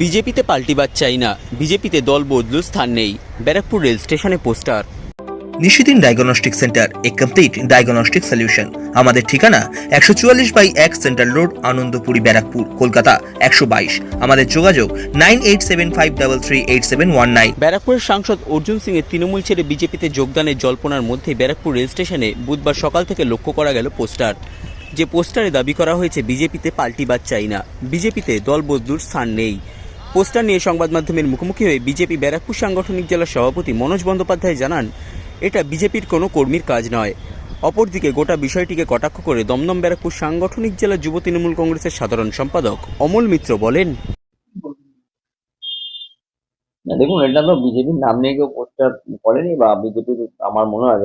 বিজেপিতে পাল্টিবার চাই না। বিজেপিতে দল বদলু স্থান নেই। ব্যারাকপুর রেল স্টেশনে poster. Nishidin diagnostic centre a complete diagnostic solution. আমাদের ঠিকানা একশো চুয়াল্লিশ বাই এক সেন্ট্রাল রোড আনন্দপুরি ব্যারাকপুর কলকাতা একশো বাইশ। আমাদের যোগাযোগ nine eight seven five double three eight seven one nine. ব্যারাকপুরের সাংসদ অর্জুন সিং এর তৃণমূল ছেড়ে বিজেপিতে যোগদানের জল্পনার মধ্যে ব্যারাকপুর রেল স্টেশনে বুধবার সকাল থেকে লক্ষ্য করা গেল পোস্টার। যে পোস্টারে দাবি করা হয়েছে বিজেপিতে পাল্টিবার চাই না। বিজেপিতে দল বদলুর স্থান নেই। পোস্টার নিয়ে সংবাদ মাধ্যমের মুখোমুখি হয়ে বিজেপি ব্যারাকপুর সাংগঠনিক জেলার সভাপতি মনোজ বন্দ্যোপাধ্যায় জানান, এটা বিজেপির কোনো কর্মীর কাজ নয়। অপরদিকে গোটা বিষয়টিকে কটাক্ষ করে দমদম ব্যারাকপুর সাংগঠনিক জেলা যুব তৃণমূল কংগ্রেসের সাধারণ সম্পাদক অমল মিত্র বলেন দেখুন, এটা তো বিজেপির নাম নিয়ে কেউ পোস্টার করেনি বা বিজেপির, আমার মনে হয়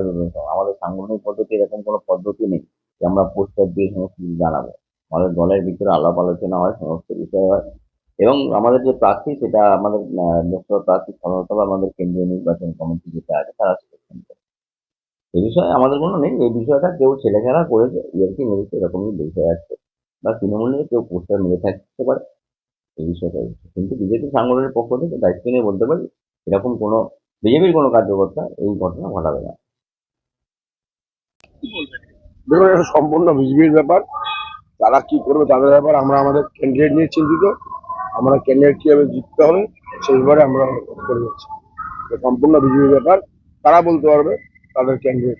আমাদের সাংগঠনিক পদ্ধতি এরকম কোনো পদ্ধতি নেই যে আমরা পোস্টার দিয়ে সমস্ত কিছু জানাব। আমাদের দলের ভিতরে আলাপ আলোচনা হয়, সমস্ত বিষয় হয়। এবং আমাদের যে প্রার্থী, সেটা আমাদের লোকসভা প্রার্থী সাধারণত আমাদের কেন্দ্রীয় নির্বাচন কমিটি যেটা আছে, তারা সিলেকশন করে এই বিষয়ে আমাদের কোনো নেই। এই বিষয়টা কেউ ছেলেখেলা করেছে ইয়ার্কি মেরেছে, এরকমই বিষয় আছে। বা তৃণমূলের কেউ পোস্টার মেরে থাকতে পারে এই বিষয়টা। কিন্তু বিজেপি সাংগঠনের পক্ষ থেকে দায়িত্ব নিয়ে বলতে পারি, এরকম কোনো, বিজেপির কোনো কার্যকর্তা এই ঘটনা ঘটাবে না। সম্পূর্ণ বিজেপির ব্যাপার। তারা কি করবে তাদের ব্যাপার আমরা আমাদের ক্যান্ডিডেট নিয়ে চিন্তিত। আমরা ক্যান্ডিডেট কীভাবে জিততে হবে, সেই ব্যাপারে আমরা করে যাচ্ছি সম্পূর্ণ বিজেপির ব্যাপার। তারা বলতে পারবে তাদের ক্যান্ডিডেট